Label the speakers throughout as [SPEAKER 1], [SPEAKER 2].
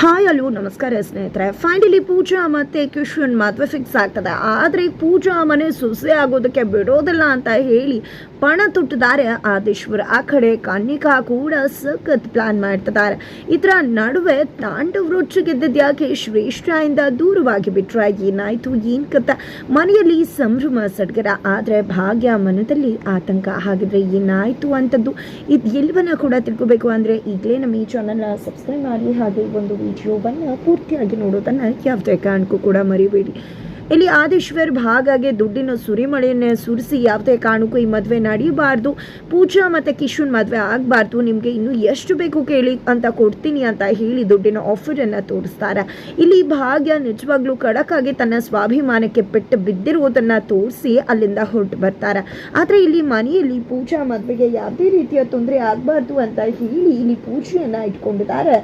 [SPEAKER 1] Hi ಅಲ್ಲೂ ನಮಸ್ಕಾರ ಸ್ನೇಹಿತರೆ. ಫೈನಲಿ ಪೂಜಾ ಮತ್ತೆ ಕಿಶನ್ ಮಾತ್ರ ಫಿಕ್ಸ್ ಆಗ್ತದೆ. ಆದರೆ ಪೂಜಾ ಮನೆ ಸುಸೆ ಆಗೋದಕ್ಕೆ ಬಿಡೋದಿಲ್ಲ ಅಂತ ಹೇಳಿ ಪಣ ತುಟ್ಟಿದ್ದಾರೆ ಆದೇಶ್ವರ್. ಆ ಕಡೆ ಕನ್ನಿಕಾ ಕೂಡ ಸಖತ್ ಪ್ಲಾನ್ ಮಾಡ್ತಿದ್ದಾರೆ. ಇದರ ನಡುವೆ ತಾಂಡವ್ ಗೆದ್ದಿದ್ ಯಾಕೆ ಶ್ರೇಷ್ಠದಿಂದ ದೂರವಾಗಿ ಬಿಟ್ರೆ? ಏನಾಯ್ತು, ಏನ್ ಕತ್ತ ಮನೆಯಲ್ಲಿ ಸಂಭ್ರಮ ಸಡ್ಗರ. ಆದರೆ ಭಾಗ್ಯ ಮನದಲ್ಲಿ ಆತಂಕ ಹಾಗಿದ್ರೆ ಏನಾಯ್ತು ಅಂತದ್ದು ಇದು ಎಲ್ವನ್ನ ಕೂಡ ತಿಳ್ಕೊಬೇಕು. ಅಂದರೆ ಈಗಲೇ ನಮ್ಮ ಈ ಚಾನಲ್ನ ಸಬ್ಸ್ಕ್ರೈಬ್ ಮಾಡಿ, ಹಾಗೆ ಒಂದು ವಿಡಿಯೋವನ್ನು ಪೂರ್ತಿಯಾಗಿ ನೋಡೋದನ್ನು ಯಾವುದೇ ಕಾರಣಕ್ಕೂ ಕೂಡ ಮರಿಬೇಡಿ. ಇಲ್ಲಿ ಆದೇಶ್ವರ್ ಭಾಗಾಗೆ ದುಡ್ಡಿನ ಸುರಿಮಳೆಯನ್ನೇ ಸುರಿಸಿ ಯಾವುದೇ ಕಾರಣಕ್ಕೂ ಈ ಮದುವೆ ನಡೆಯಬಾರ್ದು. ಪೂಜಾ ಮತ್ತು ಕಿಶುನ್ ಮದುವೆ ಆಗಬಾರ್ದು. ನಿಮಗೆ ಇನ್ನೂ ಎಷ್ಟು ಬೇಕು ಕೇಳಿ ಅಂತ ಕೊಡ್ತೀನಿ ಅಂತ ಹೇಳಿ ದುಡ್ಡಿನ ಆಫರನ್ನು ತೋರಿಸ್ತಾರೆ. ಇಲ್ಲಿ ಭಾಗ್ಯ ನಿಜವಾಗ್ಲೂ ಖಡಕ್ಕಾಗಿ ತನ್ನ ಸ್ವಾಭಿಮಾನಕ್ಕೆ ಪೆಟ್ಟು ಬಿದ್ದಿರುವುದನ್ನು ತೋರಿಸಿ ಅಲ್ಲಿಂದ ಹೊರಟು ಬರ್ತಾರೆ. ಆದರೆ ಇಲ್ಲಿ ಮನೆಯಲ್ಲಿ ಪೂಜಾ ಮದುವೆಗೆ ಯಾವುದೇ ರೀತಿಯ ತೊಂದರೆ ಆಗಬಾರ್ದು ಅಂತ ಹೇಳಿ ಇಲ್ಲಿ ಪೂಜೆಯನ್ನು ಇಟ್ಕೊಂಡಿದ್ದಾರೆ.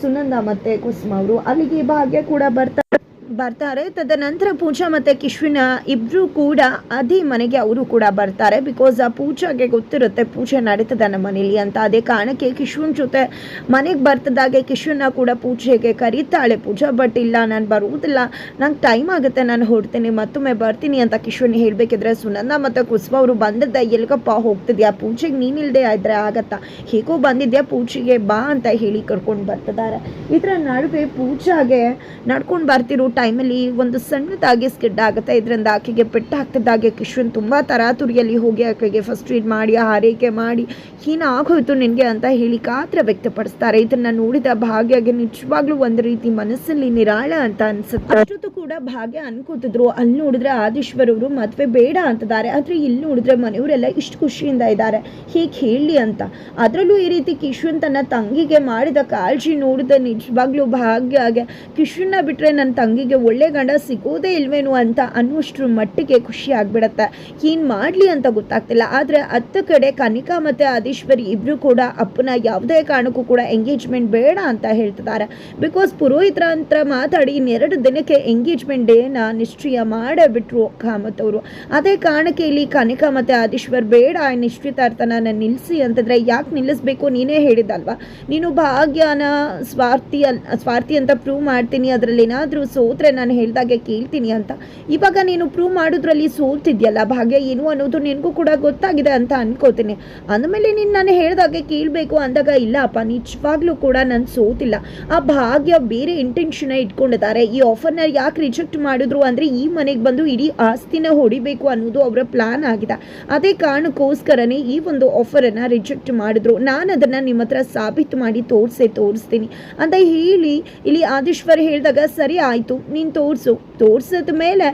[SPEAKER 1] ಸುನಂದ ಮತ್ತೆ ಕುಸುಮ ಅವರು ಅಲ್ಲಿಗೆ ಭಾಗ್ಯ ಕೂಡ ಬರ್ತಾರೆ ಬರ್ತಾರೆ. ತದನಂತರ ಪೂಜಾ ಮತ್ತು ಕಿಶ್ವಿನ ಇಬ್ಬರು ಕೂಡ ಅದೇ ಮನೆಗೆ ಅವರು ಕೂಡ ಬರ್ತಾರೆ. ಬಿಕಾಸ್ ಆ ಪೂಜಾಗೆ ಗೊತ್ತಿರುತ್ತೆ ಪೂಜೆ ನಡೀತದೆ ನಮ್ಮ ಮನೇಲಿ ಅಂತ. ಅದೇ ಕಾರಣಕ್ಕೆ ಕಿಶ್ವನ್ ಜೊತೆ ಮನೆಗೆ ಬರ್ತದಾಗೆ ಕಿಶ್ವನ್ನ ಕೂಡ ಪೂಜೆಗೆ ಕರೀತಾಳೆ. ಪೂಜಾ, ಬಟ್ ಇಲ್ಲ, ನಾನು ಬರುವುದಿಲ್ಲ. ನಂಗೆ ಟೈಮ್ ಆಗುತ್ತೆ, ನಾನು ಹೊರಡ್ತೀನಿ, ಮತ್ತೊಮ್ಮೆ ಬರ್ತೀನಿ ಅಂತ ಕಿಶ್ವನ್ ಹೇಳಬೇಕಿದ್ರೆ ಸುನಂದ ಮತ್ತು ಕುಸುಮ ಅವರು ಬಂದದ್ದ, ಎಲ್ಗಪ್ಪ, ಹೋಗ್ತಿದ್ಯಾ? ಪೂಜೆಗೆ ನೀನಿಲ್ಲದೆ ಇದ್ರೆ ಆಗತ್ತಾ? ಹೇಗೋ ಬಂದಿದ್ಯಾ ಪೂಜೆಗೆ ಬಾ ಅಂತ ಹೇಳಿ ಕರ್ಕೊಂಡು ಬರ್ತಿದ್ದಾರೆ. ಇದರ ನಡುವೆ ಪೂಜಾಗೆ ನಡ್ಕೊಂಡು ಬರ್ತಿರೋ ಟೈಮಲ್ಲಿ ಒಂದು ಸಣ್ಣದಾಗಿ ಸ್ಕಿಡ್ ಆಗುತ್ತೆ. ಇದರಿಂದ ಆಕೆಗೆ ಪೆಟ್ಟು ಹಾಕ್ತಿದ್ದಾಗೆ ಕಿಶ್ವನ್ ತುಂಬ ತರಾತುರಿಯಲ್ಲಿ ಹೋಗಿ ಆಕೆಗೆ ಫಸ್ಟ್ ಏಡ್ ಮಾಡಿ ಹಾರೈಕೆ ಮಾಡಿ, ಹೀನ ಆಗೋಯ್ತು ನಿನಗೆ ಅಂತ ಹೇಳಿ ಕಾತ್ರ ವ್ಯಕ್ತಪಡಿಸ್ತಾರೆ. ಇದನ್ನು ನೋಡಿದ ಭಾಗ್ಯಗೆ ನಿಜವಾಗ್ಲೂ ಒಂದು ರೀತಿ ಮನಸ್ಸಲ್ಲಿ ನಿರಾಳ ಅಂತ ಅನ್ಸುತ್ತೆ. ಅಷ್ಟೊತ್ತು ಕೂಡ ಭಾಗ್ಯ ಅನ್ಕೋತಿದ್ರು. ಅಲ್ಲಿ ನೋಡಿದ್ರೆ ಆದೀಶ್ವರ್ ಅವರು ಮದುವೆ ಬೇಡ ಅಂತಿದ್ದಾರೆ. ಆದರೆ ಇಲ್ಲಿ ನೋಡಿದ್ರೆ ಮನೆಯವರೆಲ್ಲ ಇಷ್ಟು ಖುಷಿಯಿಂದ ಇದ್ದಾರೆ. ಹೀಗೆ ಹೇಳಿ ಅಂತ. ಅದರಲ್ಲೂ ಈ ರೀತಿ ಕಿಶ್ವನ್ ತನ್ನ ತಂಗಿಗೆ ಮಾಡಿದ ಕಾಳಜಿ ನೋಡಿದ ನಿಜವಾಗ್ಲೂ ಭಾಗ್ಯಗೆ ಕಿಶ್ವನ್ನ ಬಿಟ್ರೆ ನನ್ನ ತಂಗಿಗೆ ಒಳ್ಳೆ ಗಂಡ ಸಿಗೋದೇ ಇಲ್ವೇನು ಅಂತ ಅನ್ನುವಷ್ಟ್ರ ಮಟ್ಟಿಗೆ ಖುಷಿ ಆಗ್ಬಿಡತ್ತೆ. ಏನು ಮಾಡಲಿ ಅಂತ ಗೊತ್ತಾಗ್ತಿಲ್ಲ. ಆದರೆ ಹತ್ತು ಕಡೆ ಕನಿಕಾ ಮತ್ತು ಆದೀಶ್ವರಿ ಇಬ್ಬರು ಕೂಡ ಅಪ್ಪನ ಯಾವುದೇ ಕಾರಣಕ್ಕೂ ಕೂಡ ಎಂಗೇಜ್ಮೆಂಟ್ ಬೇಡ ಅಂತ ಹೇಳ್ತಿದ್ದಾರೆ. ಬಿಕಾಸ್ ಪುರೋಹಿತರ ಹತ್ರ ಮಾತಾಡಿ ಇನ್ನೆರಡು ದಿನಕ್ಕೆ ಎಂಗೇಜ್ಮೆಂಟ್ ಡೇನ ನಿಶ್ಚಯ ಮಾಡಿಬಿಟ್ರು ಕಾಮತ್ ಅವರು ಅದೇ ಕಾರಣಕ್ಕೆ ಇಲ್ಲಿ ಕನಿಕಾ ಮತ್ತು ಆದೀಶ್ವರ್ ಬೇಡ ನಿಶ್ಚಿತಾರ್ಥನ ನಿಲ್ಲಿಸಿ ಅಂತಂದ್ರೆ ಯಾಕೆ ನಿಲ್ಲಿಸ್ಬೇಕು ನೀನೇ ಹೇಳಿದಲ್ವಾ ನೀನು ಭಾಗ್ಯನ ಸ್ವಾರ್ಥಿ ಸ್ವಾರ್ಥಿ ಅಂತ ಪ್ರೂವ್ ಮಾಡ್ತೀನಿ. ಅದರಲ್ಲಿ ಏನಾದರೂ ಸೋತ್ರೆ ನಾನು ಹೇಳ್ದಾಗೆ ಕೇಳ್ತೀನಿ ಅಂತ. ಇವಾಗ ನೀನು ಪ್ರೂವ್ ಮಾಡೋದ್ರಲ್ಲಿ ಸೋಲ್ತಿದ್ಯಲ್ಲ, ಭಾಗ್ಯ ಏನು ಅನ್ನೋದು ನಿನಗೂ ಕೂಡ ಗೊತ್ತಾಗಿದೆ ಅಂತ ಅನ್ಕೋತೀನಿ. ಅಂದಮೇಲೆ ನೀನು ನಾನು ಹೇಳ್ದಾಗೆ ಕೇಳಬೇಕು ಅಂದಾಗ, ಇಲ್ಲಪ್ಪ, ನಿಜವಾಗ್ಲೂ ಕೂಡ ನಾನು ಸೋತಿಲ್ಲ. ಆ ಭಾಗ್ಯ ಬೇರೆ ಇಂಟೆನ್ಷನ್ ಇಟ್ಕೊಂಡಿದ್ದಾರೆ. ಈ ಆಫರ್ನ ಯಾಕೆ ರಿಜೆಕ್ಟ್ ಮಾಡಿದ್ರು ಅಂದರೆ, ಈ ಮನೆಗೆ ಬಂದು ಇಡೀ ಆಸ್ತಿನ ಹೊಡಿಬೇಕು ಅನ್ನೋದು ಅವರ ಪ್ಲಾನ್ ಆಗಿದೆ. ಅದೇ ಕಾರಣಕ್ಕೋಸ್ಕರನೇ ಈ ಒಂದು ಆಫರನ್ನು ರಿಜೆಕ್ಟ್ ಮಾಡಿದ್ರು. ನಾನು ಅದನ್ನು ನಿಮ್ಮ ಹತ್ರ ಸಾಬೀತು ಮಾಡಿ ತೋರಿಸೇ, ತೋರಿಸ್ತೀನಿ. ಅಂತ ಹೇಳಿ ಇಲ್ಲಿ ಆದೀಶ್ವರ್ ಹೇಳಿದಾಗ, ಸರಿ ಆಯಿತು ನೀನು ತೋರಿಸು. ತೋರಿಸಿದ ಮೇಲೆ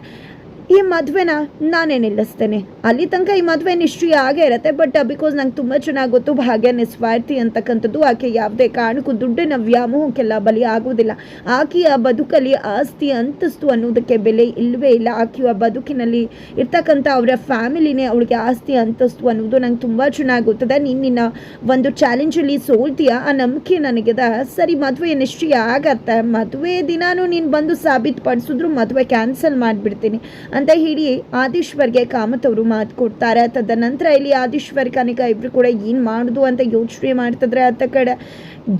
[SPEAKER 1] ಈ ಮದುವೆನ ನಾನೇ ನಿಲ್ಲಿಸ್ತೇನೆ? ಅಲ್ಲಿ ತನಕ ಈ ಮದುವೆ ನಿಶ್ಚಯ ಆಗೇ ಇರುತ್ತೆ ಬಟ್ ಬಿಕಾಸ್ ನಂಗೆ ತುಂಬ ಚೆನ್ನಾಗಿ ಗೊತ್ತು, ಭಾಗ್ಯ ನಿಸ್ವಾರ್ಥಿ ಅಂತಕ್ಕಂಥದ್ದು, ಆಕೆ ಯಾವುದೇ ಕಾರಣಕ್ಕೂ ದುಡ್ಡಿನ ವ್ಯಾಮೋಹಕ್ಕೆಲ್ಲ ಬಲಿ ಆಗುವುದಿಲ್ಲ. ಆಕೆಯ ಬದುಕಲ್ಲಿ ಆಸ್ತಿ ಅಂತಸ್ತು ಅನ್ನೋದಕ್ಕೆ ಬೆಲೆ ಇಲ್ಲವೇ ಇಲ್ಲ. ಆಕೆಯ ಬದುಕಿನಲ್ಲಿ ಇರ್ತಕ್ಕಂಥ ಅವರ ಫ್ಯಾಮಿಲಿನೇ ಅವಳಿಗೆ ಆಸ್ತಿ ಅಂತಸ್ತು ಅನ್ನೋದು ನಂಗೆ ತುಂಬ ಚೆನ್ನಾಗಿ ಗೊತ್ತದೆ. ನೀನು ನಿನ್ನ ಒಂದು ಚಾಲೆಂಜಲ್ಲಿ ಸೋಲ್ತೀಯ? ಆ ನಂಬಿಕೆ ನನಗಿದೆ ಸರಿ, ಮದುವೆ ನಿಶ್ಚಯ ಆಗತ್ತೆ. ಮದುವೆ ದಿನಾನು ನೀನು ಬಂದು ಸಾಬೀತು ಪಡಿಸಿದ್ರು ಮದುವೆ ಕ್ಯಾನ್ಸಲ್ ಮಾಡಿಬಿಡ್ತೀನಿ. ಅಂತ ಹೇಳಿ ಆದೀಶ್ವರ್ಗೆ ಕಾಮತ್ ಮಾತು ಕೊಡ್ತಾರೆ. ತದನಂತರ ಇಲ್ಲಿ ಆದೀಶ್ವರ್ ಕನಿಕ ಇಬ್ರು ಕೂಡ ಏನು ಮಾಡೋದು ಅಂತ ಯೋಚನೆ ಮಾಡ್ತಿದ್ರೆ ಅತ್ತ ಕಡೆ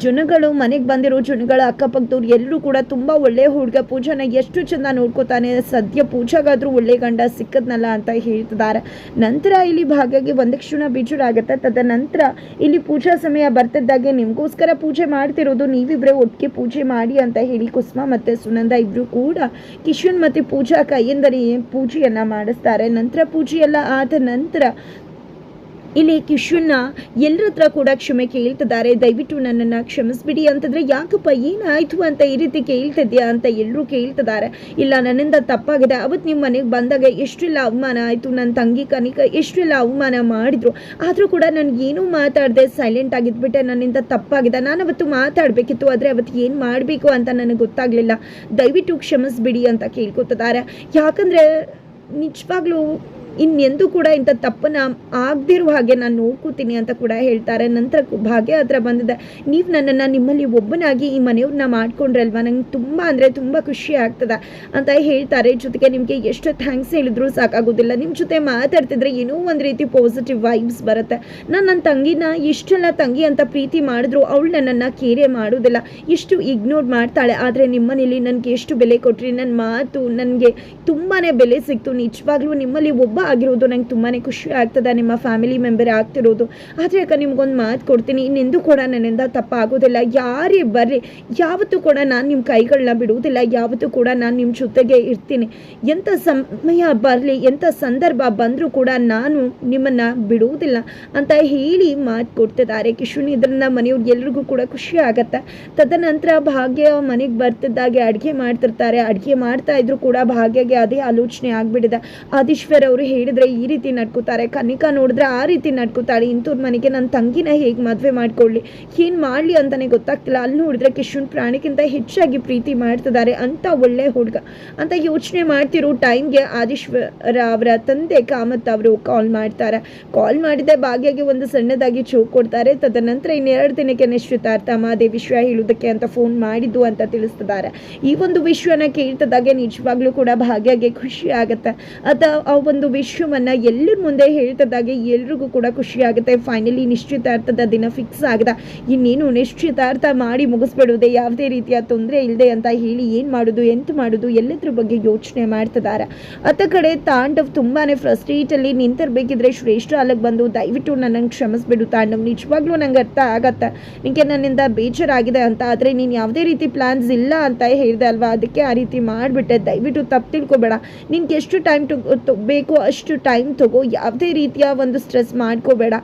[SPEAKER 1] ಜನಗಳು, ಮನೆಗೆ ಬಂದಿರೋ ಜನಗಳ ಅಕ್ಕಪಕ್ಕದವ್ರು ಎಲ್ಲರೂ ಕೂಡ ತುಂಬ ಒಳ್ಳೆ ಹುಡುಗ ಪೂಜಾನ ಎಷ್ಟು ಚೆಂದ ನೋಡ್ಕೋತಾನೆ, ಸದ್ಯ ಪೂಜಾಗಾದರೂ ಒಳ್ಳೆ ಗಂಡ ಸಿಕ್ಕದ್ನಲ್ಲ ಅಂತ ಹೇಳ್ತಿದ್ದಾರೆ. ನಂತರ ಇಲ್ಲಿ ಭಾಗ್ಯಗೆ ಒಂದು ಕ್ಷಣ ಬೇಜಾರಾಗುತ್ತೆ ತದನಂತರ ಇಲ್ಲಿ ಪೂಜಾ ಸಮಯ ಬರ್ತಿದ್ದಾಗೆ ನಿಮಗೋಸ್ಕರ ಪೂಜೆ ಮಾಡ್ತಿರೋದು ನೀವಿಬ್ಬರೇ ಒಟ್ಟಿಗೆ ಪೂಜೆ ಮಾಡಿ ಅಂತ ಹೇಳಿ ಕುಸುಮ ಮತ್ತು ಸುನಂದ ಇಬ್ಬರು ಕೂಡ ಕಿಶನ್ ಮತ್ತು ಪೂಜಾ ಕೈಯಿಂದಲೇ ಪೂಜೆಯನ್ನು ಮಾಡಿಸ್ತಾರೆ. ನಂತರ ಪೂಜೆಯೆಲ್ಲ ಆದ ನಂತರ ಇಲ್ಲಿ ಕಿಶುನ್ನ ಎಲ್ಲರ ಹತ್ರ ಕೂಡ ಕ್ಷಮೆ ಕೇಳ್ತಿದ್ದಾರೆ. ದಯವಿಟ್ಟು ನನ್ನನ್ನು ಕ್ಷಮಿಸ್ಬಿಡಿ ಅಂತಂದರೆ, ಯಾಕಪ್ಪ, ಏನಾಯಿತು ಅಂತ ಈ ರೀತಿ ಕೇಳ್ತಿದ್ಯಾ? ಅಂತ ಎಲ್ಲರೂ ಕೇಳ್ತಿದ್ದಾರೆ. ಇಲ್ಲ, ನನ್ನಿಂದ ತಪ್ಪಾಗಿದೆ. ಅವತ್ತು ನಿಮ್ಮ ಮನೆಗೆ ಬಂದಾಗ ಎಷ್ಟೆಲ್ಲ ಅವಮಾನ ಆಯಿತು? ನನ್ನ ತಂಗಿ ಕನಿಕ ಎಷ್ಟೆಲ್ಲ ಅವಮಾನ ಮಾಡಿದ್ರು? ಆದರೂ ಕೂಡ ನನಗೇನೂ ಮಾತಾಡದೆ ಸೈಲೆಂಟ್ ಆಗಿದ್ಬಿಟ್ಟೆ. ನನ್ನಿಂದ ತಪ್ಪಾಗಿದೆ. ನಾನು ಅವತ್ತು ಮಾತಾಡಬೇಕಿತ್ತು, ಆದರೆ ಅವತ್ತು ಏನು ಮಾಡಬೇಕು ಅಂತ ನನಗೆ ಗೊತ್ತಾಗಲಿಲ್ಲ. ದಯವಿಟ್ಟು ಕ್ಷಮಿಸ್ಬಿಡಿ ಅಂತ ಕೇಳ್ಕೊತಿದ್ದಾರೆ. ಯಾಕಂದರೆ ನಿಜವಾಗ್ಲೂ ಇನ್ನೆಂದೂ ಕೂಡ ಇಂಥ ತಪ್ಪನ್ನ ಆಗದಿರುವ ಹಾಗೆ ನಾನು ನೋಡ್ಕೋತೀನಿ ಅಂತ ಕೂಡ ಹೇಳ್ತಾರೆ. ನಂತರ ಭಾಗ್ಯ ಹತ್ರ ಬಂದಿದೆ. ನೀವು ನನ್ನನ್ನು ನಿಮ್ಮಲ್ಲಿ ಒಬ್ಬನಾಗಿ ಈ ಮನೆಯವ್ರನ್ನ ಮಾಡ್ಕೊಂಡ್ರಲ್ವಾ? ನಂಗೆ ತುಂಬ ಅಂದರೆ ತುಂಬ ಖುಷಿ ಆಗ್ತದೆ ಅಂತ ಹೇಳ್ತಾರೆ. ಜೊತೆಗೆ ನಿಮಗೆ ಎಷ್ಟು ಥ್ಯಾಂಕ್ಸ್ ಹೇಳಿದ್ರು ಸಾಕಾಗೋದಿಲ್ಲ. ನಿಮ್ಮ ಜೊತೆ ಮಾತಾಡ್ತಿದ್ರೆ ಏನೋ ಒಂದು ರೀತಿ ಪಾಸಿಟಿವ್ ವೈಬ್ಸ್ ಬರುತ್ತೆ. ನಾನು ನನ್ನ ತಂಗಿನ ಇಷ್ಟೆಲ್ಲ ತಂಗಿ ಅಂತ ಪ್ರೀತಿ ಮಾಡಿದ್ರು ಅವಳು ನನ್ನನ್ನು ಕೇರೆ ಮಾಡೋದಿಲ್ಲ. ಇಷ್ಟು ಇಗ್ನೋರ್ ಮಾಡ್ತಾಳೆ. ಆದರೆ ನಿಮ್ಮನೇಲಿ ನನಗೆ ಎಷ್ಟು ಬೆಲೆ ಕೊಟ್ರಿ? ನನ್ನ ಮಾತು ನನಗೆ ತುಂಬಾ ಬೆಲೆ ಸಿಕ್ತು. ನಿಜವಾಗ್ಲೂ ನಿಮ್ಮಲ್ಲಿ ಒಬ್ಬ ಆಗಿರೋದು ನಂಗೆ ತುಂಬಾ ಖುಷಿ ಆಗ್ತದೆ. ನಿಮ್ಮ ಫ್ಯಾಮಿಲಿ ಮೆಂಬರ್ ಆಗ್ತಿರೋದು. ಆದರೆ ಯಾಕೆ ನಿಮ್ಗೊಂದು ಮಾತು ಕೊಡ್ತೀನಿ. ಇನ್ನೆಂದು ಕೂಡ ನನ್ನಿಂದ ತಪ್ಪಾಗೋದಿಲ್ಲ. ಯಾರೇ ಬರ್ರಿ, ಯಾವತ್ತೂ ಕೂಡ ನಾನು ನಿಮ್ಮ ಕೈಗಳನ್ನ ಬಿಡುವುದಿಲ್ಲ. ಯಾವತ್ತೂ ಕೂಡ ನಾನು ನಿಮ್ಮ ಜೊತೆಗೆ ಇರ್ತೀನಿ. ಎಂಥ ಸಮಯ ಬರಲಿ ಎಂಥ ಸಂದರ್ಭ ಬಂದರೂ ಕೂಡ ನಾನು ನಿಮ್ಮನ್ನು ಬಿಡುವುದಿಲ್ಲ ಅಂತ ಹೇಳಿ ಮಾತು ಕೊಡ್ತಿದ್ದಾರೆ. ಕಿಶುನ್, ಇದರಿಂದ ಮನೆಯವ್ರಿಗೆ ಎಲ್ರಿಗೂ ಕೂಡ ಖುಷಿ ಆಗತ್ತೆ. ತದನಂತರ ಭಾಗ್ಯ ಮನೆಗೆ ಬರ್ತಿದ್ದಾಗೆ ಅಡುಗೆ ಮಾಡ್ತಿರ್ತಾರೆ. ಅಡುಗೆ ಮಾಡ್ತಾ ಇದ್ರು ಕೂಡ ಭಾಗ್ಯಗೆ ಅದೇ ಆಲೋಚನೆ ಆಗಿಬಿಟ್ಟಿದೆ. ಆದೀಶ್ವರ್ ಅವರು ಹೇಳಿದ್ರೆ ಈ ರೀತಿ ನಡ್ಕೋತಾರೆ, ಕನಿಕಾ ನೋಡಿದ್ರೆ ಆ ರೀತಿ ನಡ್ಕೋತಾಳೆ ಇಂಥವ್ರ ಮನೆಗೆ ನನ್ನ ತಂಗಿನ ಹೇಗೆ ಮದುವೆ ಮಾಡ್ಕೊಳ್ಳಿ, ಏನು ಮಾಡಲಿ ಅಂತಲೇ ಗೊತ್ತಾಗ್ತಿಲ್ಲ. ಅಲ್ಲಿ ನೋಡಿದ್ರೆ ಕಿಶುನ್ ಪ್ರಾಣಿಗಿಂತ ಹೆಚ್ಚಾಗಿ ಪ್ರೀತಿ ಮಾಡ್ತಿದ್ದಾರೆ ಅಂತ ಒಳ್ಳೆ ಹುಡುಗ. ಅಂತ ಯೋಚನೆ ಮಾಡ್ತಿರೋ ಟೈಮ್ಗೆ ಆದೀಶ್ವರ ಅವರ ತಂದೆ ಕಾಮತ್ ಅವರು ಕಾಲ್ ಮಾಡ್ತಾರೆ. ಕಾಲ್ ಮಾಡಿದೆ ಭಾಗ್ಯಗೆ ಒಂದು ಸಣ್ಣದಾಗಿ ಚೋಕ್ ಕೊಡ್ತಾರೆ. ತದನಂತರ ಇನ್ನೆರಡು ದಿನಕ್ಕೆ ನಿಶ್ಚಿತಾರ್ಥ ಮಾದೇ ವಿಷಯ ಹೇಳುವುದಕ್ಕೆ ಅಂತ ಫೋನ್ ಮಾಡಿದ್ದು ಅಂತ ತಿಳಿಸ್ತಿದ್ದಾರೆ. ಈ ಒಂದು ವಿಷಯನ ಕೇಳ್ತದಾಗೆ ನಿಜವಾಗ್ಲೂ ಕೂಡ ಭಾಗ್ಯಗೆ ಖುಷಿ ಆಗುತ್ತೆ. ಅಥವಾ ಆ ಒಂದು ವಿಷಯವನ್ನ ಎಲ್ಲರ ಮುಂದೆ ಹೇಳ್ತದಾಗೆ ಎಲ್ರಿಗೂ ಕೂಡ ಖುಷಿ ಆಗುತ್ತೆ ಫೈನಲಿ ನಿಶ್ಚಿತಾರ್ಥದ ದಿನ ಫಿಕ್ಸ್ ಆಗಿದೆ. ಇನ್ನೇನು ನಿಶ್ಚಿತಾರ್ಥ ಮಾಡಿ ಮುಗಿಸ್ಬಿಡುವುದೆ ಯಾವುದೇ ರೀತಿಯ ತೊಂದರೆ ಇಲ್ಲದೆ ಅಂತ ಹೇಳಿ ಏನು ಮಾಡೋದು, ಎಂತ ಮಾಡೋದು, ಎಲ್ಲದ್ರ ಬಗ್ಗೆ ಯೋಚನೆ ಮಾಡ್ತಿದ್ದಾರೆ. ಅತ್ತ ಕಡೆ ತಾಂಡವ್ ತುಂಬಾನೇ ಫ್ರಸ್ಟ್ರೇಟ್ ಅಲ್ಲಿ ನಿಂತಿರ್ಬೇಕಿದ್ರೆ ಶ್ರೇಷ್ಠ ಅಲ್ಲಿಗೆ ಬಂದು ದಯವಿಟ್ಟು ನನ್ನನ್ನು ಕ್ಷಮಿಸ್ಬಿಡು ತಾಂಡವ್. ನಿಜವಾಗ್ಲೂ ನಂಗೆ ಅರ್ಥ ಆಗತ್ತೆ. ನಿನಗೆ ನನ್ನಿಂದ ಬೇಜಾರಾಗಿದೆ ಅಂತ, ಆದರೆ ನೀನು ಯಾವುದೇ ರೀತಿ ಪ್ಲಾನ್ಸ್ ಇಲ್ಲ ಅಂತ ಹೇಳಿದೆ ಅಲ್ವಾ? ಅದಕ್ಕೆ ಆ ರೀತಿ ಮಾಡಿಬಿಟ್ಟೆ. ದಯವಿಟ್ಟು ತಪ್ಪು ತಿಳ್ಕೊಬೇಡ. ನಿನ್ಗೆ ಎಷ್ಟು ಟೈಮ್ ಟು ಬೇಕು ಅಷ್ಟು ಟೈಮ್ ತಗೋ, ಯಾವುದೇ ರೀತಿಯ ಒಂದು ಸ್ಟ್ರೆಸ್ ಮಾಡ್ಕೋಬೇಡ.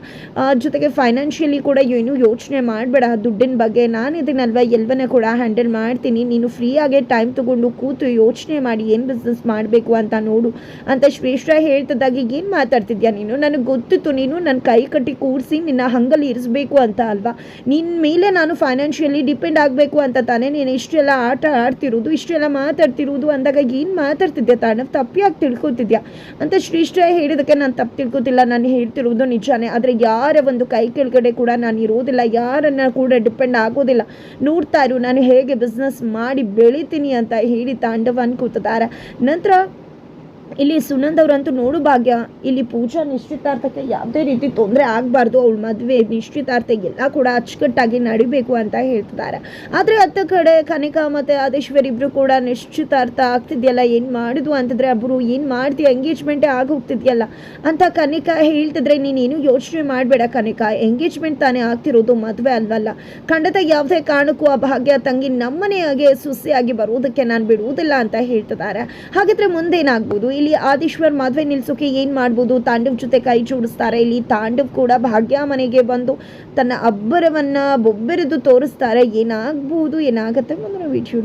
[SPEAKER 1] ಜೊತೆಗೆ ಫೈನಾನ್ಷಿಯಲಿ ಕೂಡ ಏನು ಯೋಚನೆ ಮಾಡಬೇಡ ದುಡ್ಡಿನ ಬಗ್ಗೆ. ನಾನು ಇದನ್ನಲ್ವ ಎಲ್ಲವನ್ನ ಕೂಡ ಹ್ಯಾಂಡಲ್ ಮಾಡ್ತೀನಿ. ನೀನು ಫ್ರೀಯಾಗೆ ಟೈಮ್ ತಗೊಂಡು ಕೂತು ಯೋಚನೆ ಮಾಡಿ ಏನು ಬಿಸ್ನೆಸ್ ಮಾಡಬೇಕು ಅಂತ ನೋಡು. ಅಂತ ಶ್ರೇಷ್ಠ ಹೇಳ್ತಿದ್ದಾಗ ಏನು ಮಾತಾಡ್ತಿದ್ಯಾ ನೀನು? ನನಗೆ ಗೊತ್ತಿತ್ತು ನೀನು ನನ್ನ ಕೈ ಕಟ್ಟಿ ಕೂರಿಸಿ ನಿನ್ನ ಹಂಗಲ್ಲಿ ಇರಿಸಬೇಕು ಅಂತ ಅಲ್ವಾ? ನಿನ್ನ ಮೇಲೆ ನಾನು ಫೈನಾನ್ಷಿಯಲಿ ಡಿಪೆಂಡ್ ಆಗಬೇಕು ಅಂತ ತಾನೇ ನೀನು ಇಷ್ಟೆಲ್ಲ ಆಟ ಆಡ್ತಿರೋದು, ಇಷ್ಟೆಲ್ಲ ಮಾತಾಡ್ತಿರೋದು ಅಂದಾಗ ಏನು ಮಾತಾಡ್ತಿದ್ಯಾ ತಾನ ತಪ್ಪಿಯಾಗಿ ತಿಳ್ಕೊತಿದ್ಯಾ? ಅಂತ ಶ್ರೇಷ್ಠ ಹೇಳಿದಕ್ಕೆ ನಾನು ತಪ್ಪು ತಿಳ್ಕೊತಿಲ್ಲ, ನಾನು ಹೇಳ್ತಿರೋದು ನಿಜಾನೇ. ಆದರೆ ಯಾರ ಒಂದು ಕೈ ಕೆಳಗಡೆ ಕೂಡ ನಾನು ಇರೋದಿಲ್ಲ, ಯಾರನ್ನು ಕೂಡ ಡಿಪೆಂಡ್ ಆಗೋದಿಲ್ಲ. ನೋಡ್ತಾ ಇರು, ನಾನು ಹೇಗೆ ಬಿಸ್ನೆಸ್ ಮಾಡಿ ಬೆಳಿತೀನಿ ಅಂತ ಹೇಳಿ ತಾಂಡವ ಕೂತಿದ್ದಾರೆ. ನಂತರ ಇಲ್ಲಿ ಸುನಂದ್ ಅವರಂತೂ ನೋಡು ಭಾಗ್ಯ, ಇಲ್ಲಿ ಪೂಜಾ ನಿಶ್ಚಿತಾರ್ಥಕ್ಕೆ ಯಾವುದೇ ರೀತಿ ತೊಂದರೆ ಆಗಬಾರ್ದು, ಅವಳು ಮದುವೆ ನಿಶ್ಚಿತಾರ್ಥ ಎಲ್ಲ ಕೂಡ ಅಚ್ಚುಕಟ್ಟಾಗಿ ನಡಿಬೇಕು ಅಂತ ಹೇಳ್ತಿದ್ದಾರೆ. ಆದರೆ ಅತ್ತ ಕಡೆ ಕನಿಕಾ ಮತ್ತು ಆದೇಶ್ವರ್ ಇಬ್ಬರು ಕೂಡ ನಿಶ್ಚಿತಾರ್ಥ ಆಗ್ತಿದೆಯಲ್ಲ, ಏನು ಮಾಡಿದ್ವು ಅಂತಂದರೆ ಒಬ್ಬರು ಏನು ಮಾಡ್ತೀಯ? ಎಂಗೇಜ್ಮೆಂಟೇ ಆಗೋಗ್ತಿದೆಯಲ್ಲ? ಅಂತ ಕನಿಕಾ ಹೇಳ್ತಿದ್ರೆ, ನೀನೇನು ಯೋಚನೆ ಮಾಡಬೇಡ ಕನಿಕಾ ಎಂಗೇಜ್ಮೆಂಟ್ ತಾನೇ ಆಗ್ತಿರೋದು, ಮದುವೆ ಅಲ್ವಲ್ಲ. ಖಂಡಿತ ಯಾವುದೇ ಕಾರಣಕ್ಕೂ ಆ ಭಾಗ್ಯ ತಂಗಿ ನಮ್ಮನೆಯಾಗೆ ಸುಸಿಯಾಗಿ ಬರುವುದಕ್ಕೆ ನಾನು ಬಿಡುವುದಿಲ್ಲ ಅಂತ ಹೇಳ್ತಿದ್ದಾರೆ. ಹಾಗಿದ್ರೆ ಮುಂದೇನಾಗ್ಬೋದು? ಇಲ್ಲಿ ಆದೀಶ್ವರ್ ಮದುವೆ ನಿಲ್ಸೋಕೆ ಏನು ಮಾಡ್ಬೋದು? ತಾಂಡವ್ ಜೊತೆ ಕೈ ಜೋಡಿಸ್ತಾರೆ. ಇಲ್ಲಿ ತಾಂಡವ್ ಕೂಡ ಭಾಗ್ಯ ಮನೆಗೆ ಬಂದು ತನ್ನ ಅಬ್ಬರವನ್ನ ಬೊಬ್ಬೆರೆದು ತೋರಿಸ್ತಾರೆ. ಏನಾಗ್ಬೋದು? ಏನಾಗುತ್ತೆ? ಮುಂದಿನ ವಿಡಿಯೋ